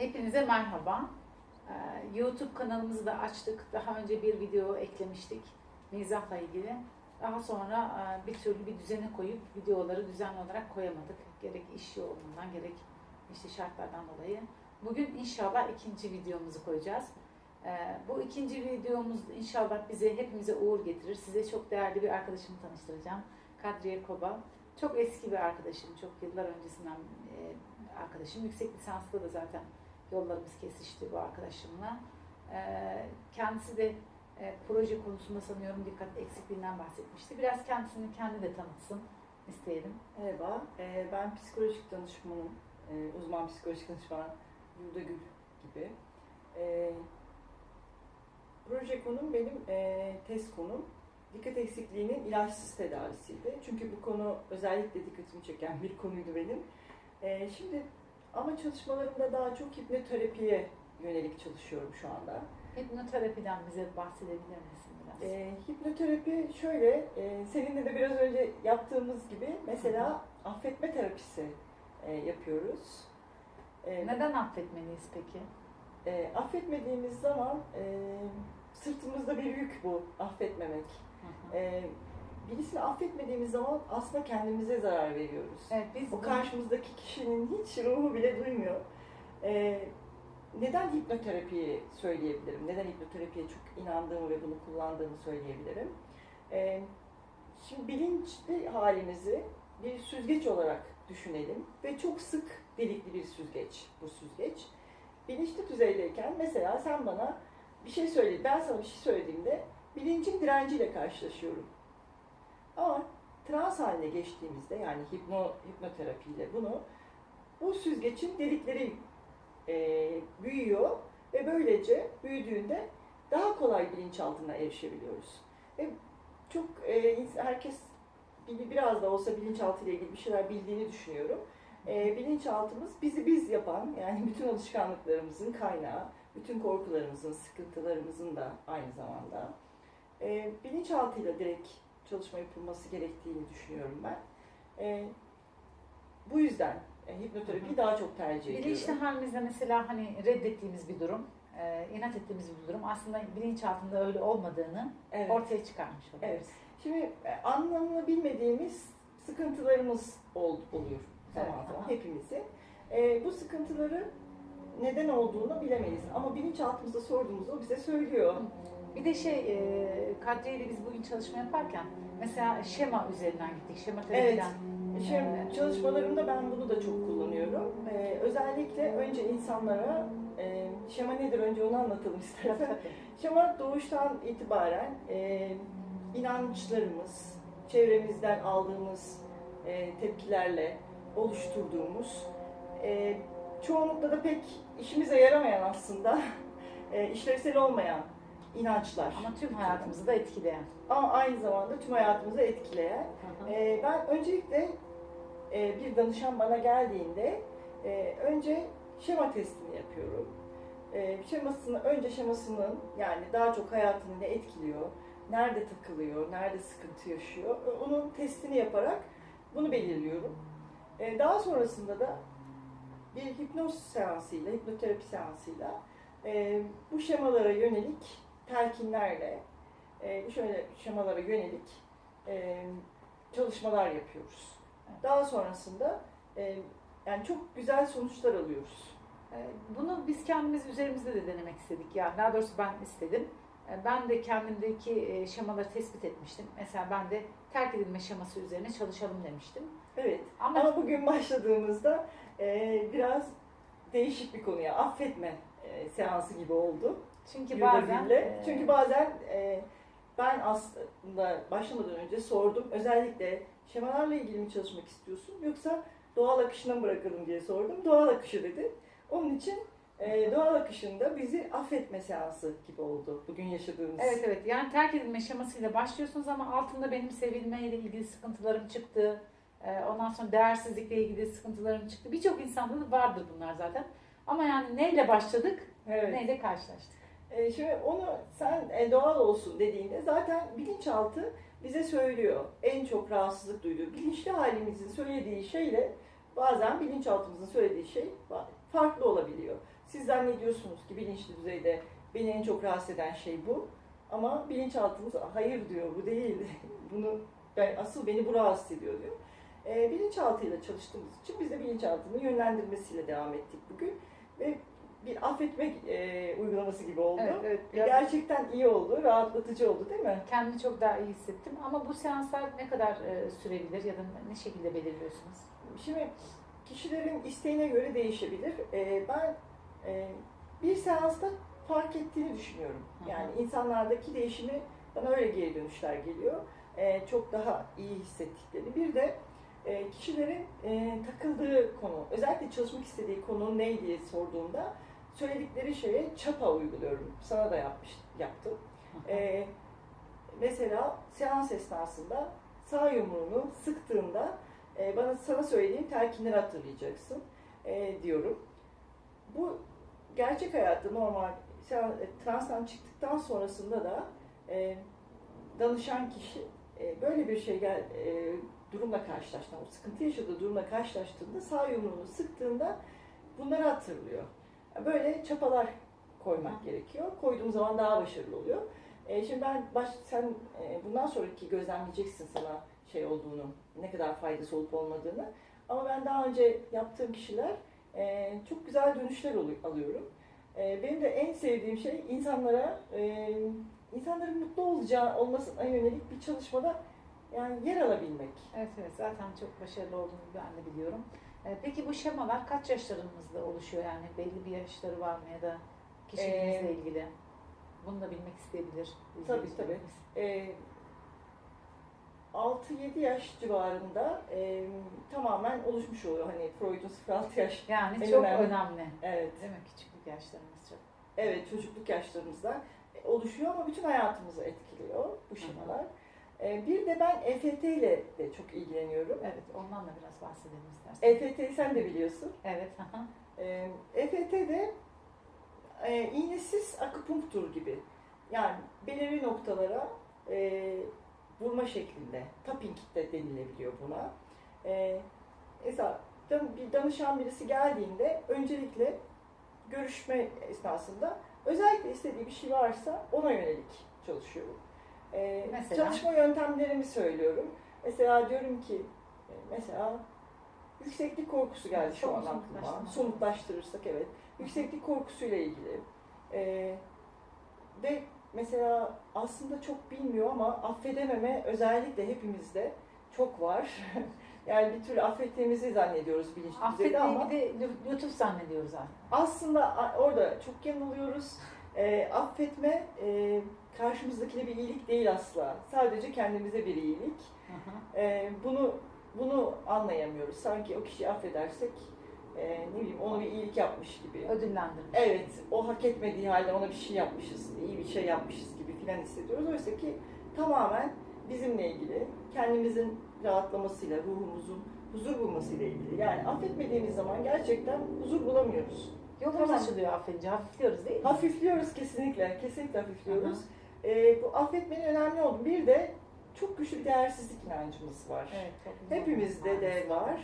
Hepinize merhaba. Ee, YouTube kanalımızı da açtık. Daha önce bir video eklemiştik mizahla ilgili. Daha sonra e, bir türlü bir düzene koyup videoları düzenli olarak koyamadık. Gerek iş yoğunluğundan gerek işte şartlardan dolayı. Bugün inşallah ikinci videomuzu koyacağız. Ee, Bu ikinci videomuz inşallah bize hepimize uğur getirir. Size çok değerli bir arkadaşımı tanıştıracağım. Kadriye Koba. Çok eski bir arkadaşım. Çok yıllar öncesinden e, arkadaşım. Yüksek lisanslı da zaten yollarımız kesişti bu arkadaşımla. Ee, Kendisi de e, proje konusunda sanıyorum dikkat eksikliğinden bahsetmişti. Biraz kendisini kendi de tanıtsın isteyelim. Merhaba, ee, ben psikolojik danışmanım, ee, uzman psikolojik danışman Yurda Gül gibi. Ee, Proje konum benim ee, test konum. Dikkat eksikliğinin ilaçsız tedavisiydi. Çünkü bu konu özellikle dikkatimi çeken bir konuydu benim. Ee, Şimdi ama çalışmalarımda daha çok hipnoterapiye yönelik çalışıyorum şu anda. Hipnoterapiden bize bahsedebilir misin biraz? Ee, hipnoterapi şöyle, e, seninle de biraz önce yaptığımız gibi mesela affetme terapisi e, yapıyoruz. E, Neden affetmeliyiz peki? e, affetmediğimiz zaman e, sırtımızda bir yük bu, affetmemek. Hı hı. E, birisini affetmediğimiz zaman aslında kendimize zarar veriyoruz. Evet biz O karşımızdaki kişinin hiç ruhu bile duymuyor. Ee, neden hipnoterapiyi söyleyebilirim? Neden hipnoterapiye çok inandığımı ve bunu kullandığımı söyleyebilirim? Ee, şimdi bilinçli halimizi bir süzgeç olarak düşünelim ve çok sık delikli bir süzgeç bu süzgeç. Bilinçli düzeydeyken mesela sen bana bir şey söyle, ben sana bir şey söylediğimde bilincin direnciyle karşılaşıyorum. Ama trans haline geçtiğimizde yani hipno, hipnoterapiyle bunu bu süzgecin delikleri e, büyüyor ve böylece büyüdüğünde daha kolay bilinçaltına erişebiliyoruz. Ve çok e, herkes bir- biraz da olsa bilinçaltı ile ilgili bir şeyler bildiğini düşünüyorum. E, bilinçaltımız bizi biz yapan yani bütün alışkanlıklarımızın kaynağı, bütün korkularımızın, sıkıntılarımızın da aynı zamanda e, bilinçaltıyla direkt çalışma yapılması gerektiğini düşünüyorum ben. E, bu yüzden e, hipnoterapiyi daha çok tercih ediyorum. Bilinçli halimizde mesela hani reddettiğimiz bir durum, e, inat ettiğimiz bir durum aslında bilinçaltında öyle olmadığını Evet. ortaya çıkarmış oluyoruz. Evet. Şimdi e, anlamını bilmediğimiz sıkıntılarımız ol, oluyor zaman Evet, zaman hepimizin. E, bu sıkıntıları neden olduğunu bilemeyiz. Ama bilinçaltımızda sorduğumuzda o bize söylüyor. Bir de şey, e, Kadriye ile biz bugün çalışma yaparken mesela şema üzerinden gittik, şema terapiden. Şimdi çalışmalarımda ben bunu da çok kullanıyorum. Ee, özellikle önce insanlara e, şema nedir önce onu anlatalım istersen. Şema doğuştan itibaren e, inançlarımız, çevremizden aldığımız e, tepkilerle oluşturduğumuz, e, çoğunlukla da pek işimize yaramayan aslında, e, işlevsel olmayan inançlar. Ama tüm hayatımızı da etkileyen. Ama aynı zamanda tüm hayatımızı etkileyen Hı hı. ee, ben öncelikle e, bir danışan bana geldiğinde e, önce şema testini yapıyorum. E, şemasını, önce şemasının yani daha çok hayatını ne etkiliyor, nerede takılıyor, nerede sıkıntı yaşıyor, e, onun testini yaparak bunu belirliyorum. E, daha sonrasında da bir hipnoz seansıyla, hipnoterapi seansıyla e, bu şemalara yönelik telkinlerle, e, şöyle şemalara yönelik e, çalışmalar yapıyoruz. Daha sonrasında e, yani çok güzel sonuçlar alıyoruz. Bunu biz kendimiz üzerimizde de denemek istedik. Yani daha doğrusu ben istedim. Ben de kendimdeki şemaları tespit etmiştim. Mesela ben de terk edilme şeması üzerine çalışalım demiştim. Evet. Ama, Ama bugün başladığımızda biraz değişik bir konuya affetme seansı gibi oldu. Çünkü bazen e, Çünkü bazen e, ben aslında başlamadan önce sordum. Özellikle şemalarla ilgili mi çalışmak istiyorsun yoksa doğal akışına mı bırakalım diye sordum. Doğal akışı dedi. Onun için e, doğal akışında bizi affetme seansı gibi oldu bugün yaşadığımız. Evet evet yani terk edilme şemasıyla başlıyorsunuz ama altında benim sevilmeyle ilgili sıkıntılarım çıktı. Ee, Ondan sonra değersizlikle ilgili sıkıntılarım çıktı. Birçok insanda da vardır bunlar zaten. Ama yani neyle başladık, Evet. neyle karşılaştık. E, şimdi onu sen e, doğal olsun dediğinde zaten bilinçaltı bize söylüyor. En çok rahatsızlık duyduğu bilinçli halimizin söylediği şeyle bazen bilinçaltımızın söylediği şey farklı olabiliyor. Siz zannediyorsunuz ki bilinçli düzeyde beni en çok rahatsız eden şey bu. Ama bilinçaltımız hayır diyor bu değil. Bunu ben, asıl beni bu rahatsız ediyor diyor. E, bilinçaltıyla çalıştığımız için biz de bilinçaltının yönlendirmesiyle devam ettik bugün. Ve bir affetme e, uygulaması gibi oldu. Evet, evet. E, Biraz Gerçekten iyi oldu, rahatlatıcı oldu değil mi? kendimi çok daha iyi hissettim. Ama bu seanslar ne kadar e, sürebilir ya da ne şekilde belirliyorsunuz? Şimdi kişilerin isteğine göre değişebilir. Ee, ben e, bir seansta fark ettiğini düşünüyorum. Hı hı. Yani insanlardaki değişimi bana öyle geri dönüşler geliyor. Ee, çok daha iyi hissettikleri. Bir de e, kişilerin e, takıldığı konu, özellikle çalışmak istediği konu ne diye sorduğumda söyledikleri şeye çapa uyguluyorum. Sana da yapmış, yaptım. Ee, mesela seans esnasında sağ yumruğunu sıktığında e, bana sana söylediğim telkinleri hatırlayacaksın e, diyorum. Bu gerçek hayatta normal seans, e, transtan çıktıktan sonrasında da e, danışan kişi e, böyle bir şey gel, e, durumla karşılaştığında, o sıkıntı yaşadığı durumla karşılaştığında sağ yumruğunu sıktığında bunları hatırlıyor. Böyle çapalar koymak Hı. gerekiyor. Koyduğum zaman daha başarılı oluyor. E, şimdi ben baş, sen e, bundan sonraki gözlemleyeceksin sana şey olduğunu, ne kadar faydası olup olmadığını. Ama ben daha önce yaptığım kişiler e, çok güzel dönüşler alıyorum. E, benim de en sevdiğim şey insanlara, e, insanların mutlu olacağı olmasına yönelik bir çalışmada yani yer alabilmek. Evet evet zaten çok başarılı olduğunu ben de biliyorum. E, peki bu şemalar kaç yaşlarımızda oluşuyor yani belli bir yaşları var mı ya da kişiliğimizle Ee, ilgili? Bunu da bilmek isteyebilir. Tabii, izleyicilerimiz. E, 6-7 yaş civarında e, tamamen oluşmuş oluyor. Hani Freud'un 0-6 yaş. Yani En çok önemli. önemli. Evet. Değil mi? Küçüklük yaşlarımız çok. Evet, çocukluk yaşlarımızda oluşuyor ama bütün hayatımızı etkiliyor bu şemalar. Ee, Bir de ben EFT ile de çok ilgileniyorum. Evet ondan da biraz bahsedelim istersen. EFT'yi sen de biliyorsun. Evet. aha. Ee, EFT de e, iğnesiz akupunktur gibi. Yani belirli noktalara e, vurma şeklinde. Tapping de denilebiliyor buna. E, mesela bir danışan birisi geldiğinde öncelikle görüşme esnasında özellikle istediği bir şey varsa ona yönelik çalışıyorum. E, Mesela? Çalışma yöntemlerimi söylüyorum. Mesela diyorum ki e, mesela yükseklik korkusu geldi şu an aklıma. Somutlaştırırsak evet. Yükseklik korkusuyla ilgili. E, ve mesela aslında çok bilmiyor ama affedememe özellikle hepimizde çok var. yani bir türlü affettiğimizi zannediyoruz bilinçli düzeyde Affetmeyi ama bir de lütuf zannediyoruz aslında orada çok yanılıyoruz. E, affetme e, karşımızdakine bir iyilik değil asla. Sadece kendimize bir iyilik. E, bunu bunu anlayamıyoruz. Sanki o kişiyi affedersek e, ne bileyim ona bir iyilik yapmış gibi. Ödüllendirmiş. Evet, o hak etmediği halde ona bir şey yapmışız, iyi bir şey yapmışız gibi filan hissediyoruz. Oysa ki tamamen bizimle ilgili, kendimizin rahatlamasıyla, ruhumuzun huzur bulmasıyla ilgili. Yani affetmediğimiz zaman gerçekten huzur bulamıyoruz. Yolumuz Tamam. açılıyor affedince. Hafifliyoruz değil mi? Hafifliyoruz kesinlikle, kesinlikle hafifliyoruz. Ee, bu affetmenin önemli olduğu bir de çok güçlü bir değersizlik inancımız var. Evet, Hepimizde de var.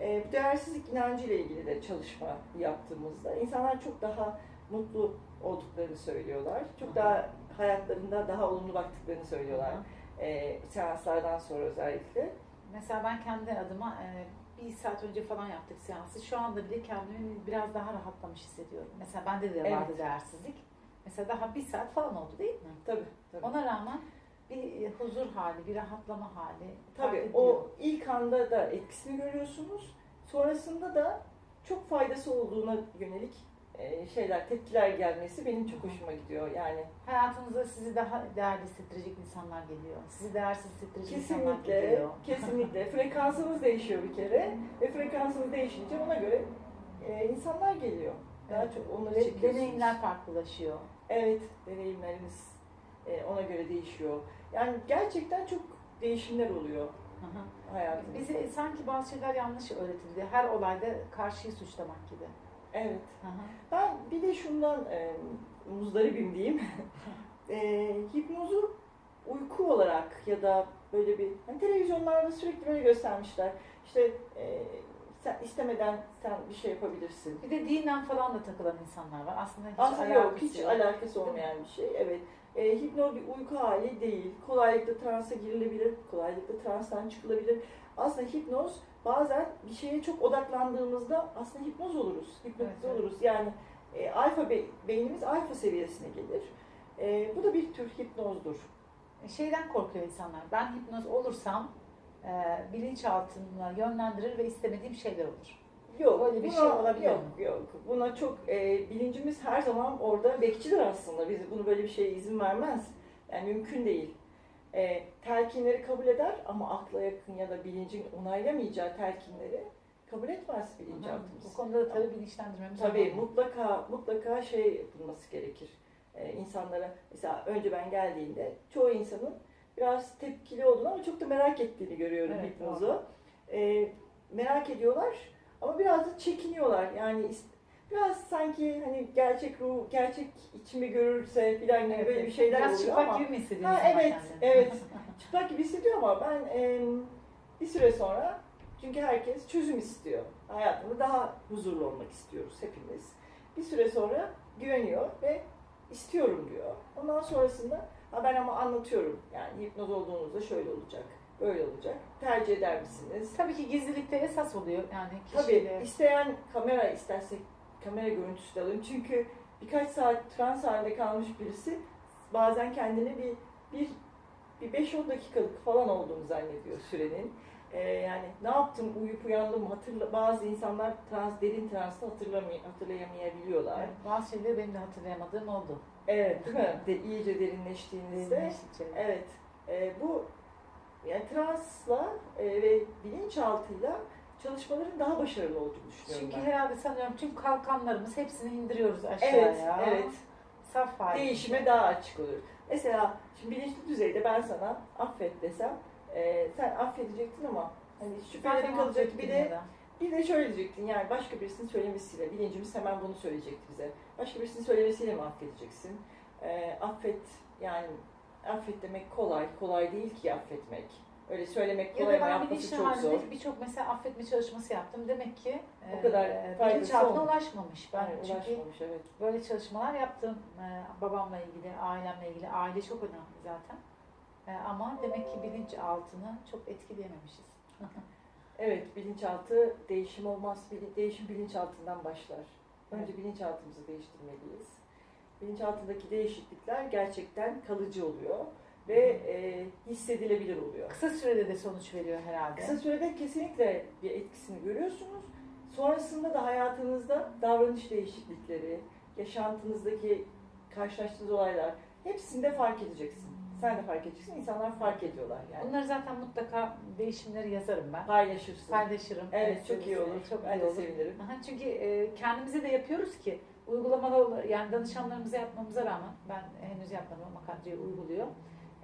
Ee, bu değersizlik inancı ile ilgili de çalışma yaptığımızda insanlar çok daha mutlu olduklarını söylüyorlar. Çok Hı. daha hayatlarında daha olumlu baktıklarını söylüyorlar. Hı hı. Ee, seanslardan sonra özellikle. Mesela ben kendi adıma e, bir saat önce falan yaptık seansı. Şu anda bile kendimi biraz daha rahatlamış hissediyorum. Mesela bende de vardı Evet. değersizlik. Mesela daha bir saat falan oldu değil mi? Tabii, tabii. Ona rağmen bir e, huzur hali, bir rahatlama hali Tabii o ilk anda da etkisini görüyorsunuz. Sonrasında da çok faydası olduğuna yönelik şeyler, tepkiler gelmesi benim çok hoşuma gidiyor. Yani Hayatınıza sizi daha değerli hissettirecek insanlar geliyor. Sizi değersiz hissettirecek insanlar kesinlikle, geliyor. kesinlikle frekansınız değişiyor bir kere ve frekansınız değişince ona göre e, insanlar geliyor. Daha Evet. çok onları deneyimler farklılaşıyor. Evet, deneyimleriniz e, ona göre değişiyor. Yani gerçekten çok değişimler oluyor hayatımızda. Bize sanki bazı şeyler yanlış öğretildi. Her olayda karşıyı suçlamak gibi. Evet. Hı. Ben bir de şundan e, muzdaribim diyeyim. e, hipnozu uyku olarak ya da böyle bir hani televizyonlarda sürekli böyle göstermişler. İşte e, sen istemeden sen bir şey yapabilirsin. Bir de dinen falan da takılan insanlar var. Aslında hiç Aslında yok, alakası hiç yok. alakası olmayan bir şey. Evet. E, hipnoz bir uyku hali değil. Kolaylıkla transa girilebilir, kolaylıkla transtan çıkılabilir. Aslında hipnoz bazen bir şeye çok odaklandığımızda aslında hipnoz oluruz, hipnotize Evet, evet. oluruz. Yani e, alfa be- beynimiz alfa seviyesine gelir. E, bu da bir tür hipnozdur. Şeyden korkuyor insanlar. Ben hipnoz olursam e, bilinçaltımla yönlendirir ve istemediğim şeyler olur. Yok, Öyle bir buna- şey olabilir yok, mi? Yok, Buna çok e, bilincimiz her zaman orada bekçidir aslında. Biz bunu böyle bir şeye izin vermez. Yani mümkün değil. E, telkinleri kabul eder ama akla yakın ya da bilincin onaylamayacağı telkinleri kabul etmez bilinçaltımız. Bu konuda da tabii bilinçlendirmemiz Tabii önemli. mutlaka mutlaka şey yapılması gerekir. Ee, insanlara mesela önce ben geldiğimde çoğu insanın biraz tepkili olduğunu ama çok da merak ettiğini görüyorum Evet, hipnozu. Ee, merak ediyorlar ama biraz da çekiniyorlar. Yani biraz sanki hani gerçek ruh, gerçek içimi görürse filan gibi Evet, böyle bir şeyler Biraz oluyor çıplak ama gibi mi hissediyor Ha, insanlar evet, kendini? evet. çıplak gibi hissediyor ama ben em, bir süre sonra çünkü herkes çözüm istiyor. Hayatında daha huzurlu olmak istiyoruz hepimiz. Bir süre sonra güveniyor ve istiyorum diyor. Ondan sonrasında ha ben ama anlatıyorum. Yani hipnoz olduğunuzda şöyle olacak, böyle olacak. Tercih eder misiniz? Tabii ki gizlilikte esas oluyor. Yani Tabii kişiyle isteyen kamera istersek kamera görüntüsü de alayım. Çünkü birkaç saat trans halinde kalmış birisi bazen kendini bir bir bir 5-10 dakikalık falan olduğunu zannediyor sürenin. Ee, yani ne yaptım uyuyup uyandım hatırla bazı insanlar trans derin transta hatırlamay hatırlayamayabiliyorlar. Evet, bazı şeyleri benim de hatırlayamadığım oldu. Evet, değil mi? De, iyice derinleştiğinizde. Evet. E, bu yani transla e, ve bilinçaltıyla çalışmaların daha başarılı olduğunu düşünüyorum Çünkü ben. herhalde sanıyorum tüm kalkanlarımız hepsini indiriyoruz aşağıya. Evet, evet. Saf halinde. Değişime daha açık olur. Mesela şimdi bilinçli düzeyde ben sana affet desem, e, sen affedecektin ama hani şüphelerin Zaten kalacaktı. Bir de bir de şöyle diyecektin yani başka birisinin söylemesiyle, bilincimiz hemen bunu söyleyecekti bize. Başka birisinin söylemesiyle mi affedeceksin? E, affet yani affet demek kolay, kolay değil ki affetmek. Öyle söylemek kolay ama yapması çok zor. birçok mesela affetme çalışması yaptım. Demek ki O kadar e, bilinçaltına ulaşmamış. Ben Yani çünkü ulaşmamış evet. böyle çalışmalar yaptım. E, babamla ilgili, ailemle ilgili. Aile çok önemli zaten. E, ama demek ki bilinçaltını çok etkileyememişiz. Evet, bilinçaltı değişim olmaz. Değişim bilinçaltından başlar. Önce bilinçaltımızı değiştirmeliyiz. Bilinçaltındaki değişiklikler gerçekten kalıcı oluyor ve e, hissedilebilir oluyor. Kısa sürede de sonuç veriyor herhalde. Kısa sürede kesinlikle bir etkisini görüyorsunuz. Sonrasında da hayatınızda davranış değişiklikleri, yaşantınızdaki karşılaştığınız olaylar hepsinde fark edeceksin. Sen de fark edeceksin, insanlar fark ediyorlar yani. Bunları zaten mutlaka değişimleri yazarım ben. Paylaşırsın. Paylaşırım. Evet, çok iyi olur. Çok ben iyi olur. sevinirim. Aha, çünkü e, kendimize de yapıyoruz ki uygulamalı yani danışanlarımıza yapmamıza rağmen ben henüz yapmadım ama Kadriye uyguluyor.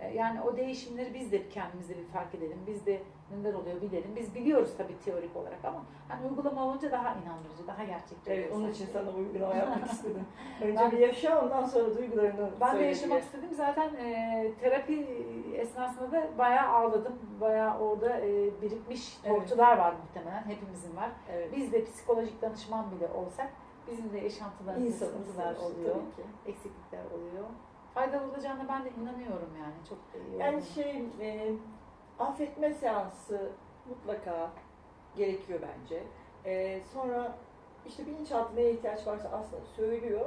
E, yani o değişimleri biz de kendimizde bir fark edelim. Biz de neler oluyor bilelim. Biz biliyoruz tabii teorik olarak ama hani uygulama olunca daha inandırıcı, daha gerçekçi Evet, onun için sana uygulama yapmak istedim. Önce Ben- bir yaşa, ondan sonra duygularını Ben de yaşamak diye. istedim. Zaten e, terapi esnasında da bayağı ağladım. Bayağı orada e, birikmiş Evet. tortular var muhtemelen. Hepimizin var. Evet. Biz de psikolojik danışman bile olsak bizim de yaşantılarımızda İnsanız sıkıntılar oluyor, eksiklikler oluyor. Faydalı olacağına ben de inanıyorum yani. Çok Yani şey, e, affetme seansı mutlaka gerekiyor bence. E, sonra işte bilinçaltı neye ihtiyaç varsa aslında söylüyor.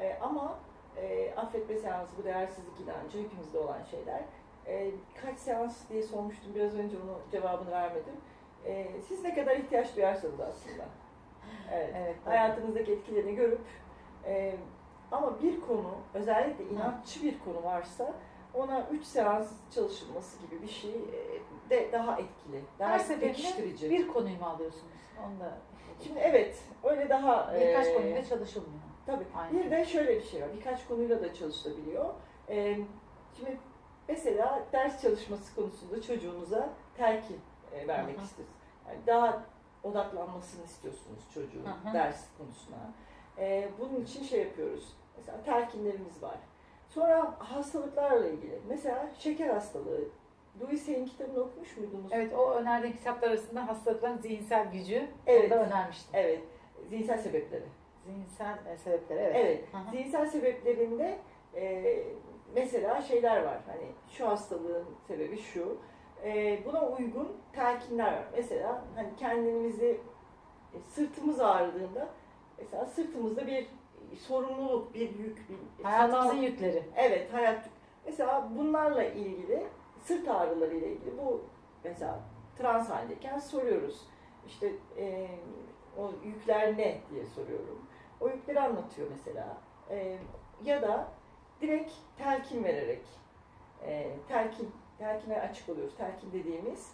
E, ama e, affetme seansı, bu değersizlik inancı hepimizde olan şeyler. E, kaç seans diye sormuştum biraz önce onun cevabını vermedim. E, siz ne kadar ihtiyaç duyarsanız aslında. Evet. evet, hayatınızdaki etkilerini görüp e, ama bir konu özellikle inatçı bir konu varsa ona 3 seans çalışılması gibi bir şey e, de daha etkili, daha Her seferinde bir konuyu mu alıyorsunuz? Onu da Şimdi evet öyle daha birkaç e, konuyla çalışılmıyor. Tabii. Aynen. Bir de şöyle bir şey var. Birkaç konuyla da çalışılabiliyor. E, şimdi mesela ders çalışması konusunda çocuğunuza telkin e, vermek istiyorsunuz. Yani daha odaklanmasını istiyorsunuz çocuğun hı. ders konusuna. E, bunun için şey yapıyoruz. Mesela telkinlerimiz var. Sonra hastalıklarla ilgili. Mesela şeker hastalığı Louis Hay'in kitabını okumuş muydunuz? Evet o önerdiğim kitaplar arasında hastalıkların zihinsel gücü Evet. orada önermiştim. Evet. Zihinsel sebepleri. Zihinsel e, sebepleri evet. Evet. Zihinsel sebeplerinde e, mesela şeyler var. Hani şu hastalığın sebebi şu. E, buna uygun telkinler var. Mesela hani kendimizi e, sırtımız ağrıdığında mesela sırtımızda bir sorumluluk, bir yük, bir Hayatımızın sanal- yükleri. Evet, hayat. Mesela bunlarla ilgili, sırt ağrıları ile ilgili bu mesela trans haldeyken soruyoruz. İşte e, o yükler ne diye soruyorum. O yükleri anlatıyor mesela. E, ya da direkt telkin vererek, e, telkin, telkine açık oluyoruz. Telkin dediğimiz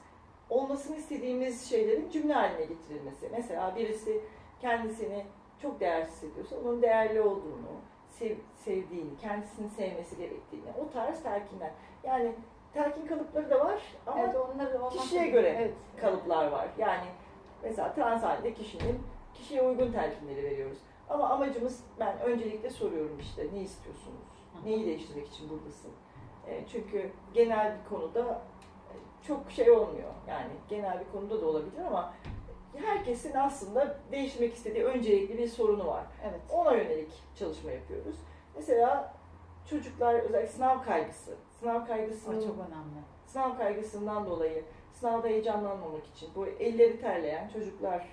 olmasını istediğimiz şeylerin cümle haline getirilmesi. Mesela birisi kendisini çok değersiz hissediyorsa onun değerli olduğunu, sev, sevdiğini, kendisini sevmesi gerektiğini, o tarz telkinler. Yani telkin kalıpları da var ama evet olmazsa- kişiye göre evet. kalıplar var. Yani mesela trans halde kişinin kişiye uygun telkinleri veriyoruz. Ama amacımız ben öncelikle soruyorum işte ne istiyorsunuz? Neyi değiştirmek için buradasın? E, çünkü genel bir konuda çok şey olmuyor. Yani genel bir konuda da olabilir ama herkesin aslında değiştirmek istediği öncelikli bir sorunu var. Evet. Ona yönelik çalışma yapıyoruz. Mesela çocuklar özellikle sınav kaygısı. Sınav kaygısının çok önemli. sınav kaygısından dolayı sınavda heyecanlanmamak için bu elleri terleyen çocuklar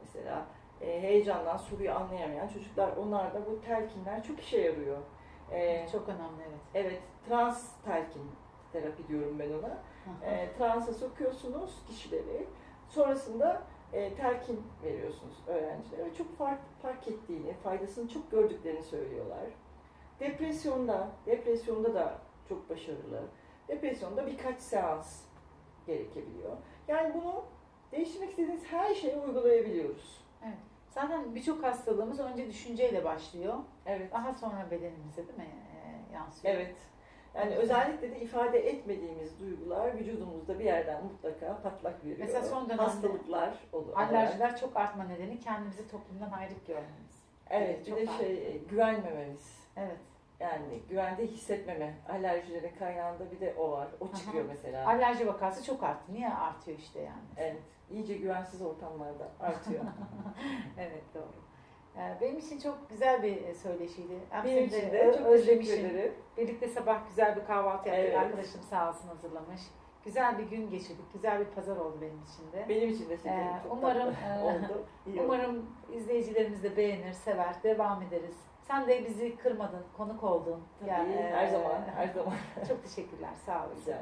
mesela e, heyecandan soruyu anlayamayan çocuklar onlarda bu telkinler çok işe yarıyor. E, Çok önemli evet. evet trans telkin terapi diyorum ben ona. E, transa sokuyorsunuz kişileri. Sonrasında e, telkin veriyorsunuz öğrencilere. Çok fark, fark ettiğini, faydasını çok gördüklerini söylüyorlar. Depresyonda, depresyonda da çok başarılı. Depresyonda birkaç seans gerekebiliyor. Yani bunu değiştirmek istediğiniz her şeye uygulayabiliyoruz. Zaten birçok hastalığımız önce düşünceyle başlıyor. Evet. Daha sonra bedenimize değil mi e, yansıyor? Evet. Yani özellikle de ifade etmediğimiz duygular vücudumuzda bir yerden mutlaka patlak veriyor. Mesela son dönemde hastalıklar olur. Alerjiler çok artma nedeni kendimizi toplumdan ayrı görmemiz. Evet, bir çok de var. şey e, güvenmememiz. Evet. Yani güvende hissetmeme. Alerjilerin kaynağında bir de o var. O çıkıyor Aha. mesela. Alerji vakası çok arttı. Niye artıyor işte yani? Evet. iyice güvensiz ortamlarda artıyor. Evet doğru. Ee, Benim için çok güzel bir e, söyleşiydi. Benim için de çok teşekkür özlemişim. ederim. Birlikte sabah güzel bir kahvaltı yaptık. Evet. Arkadaşım sağ olsun hazırlamış. Güzel bir gün geçirdik. Güzel bir pazar oldu benim için de. Benim için de şekerim Ee, çok umarım, e, oldu. İyi oldu. Umarım izleyicilerimiz de beğenir, sever, devam ederiz. Sen de bizi kırmadın, konuk oldun. Tabii, Ya, her e, zaman, her zaman. Çok teşekkürler, sağ olun. Güzel.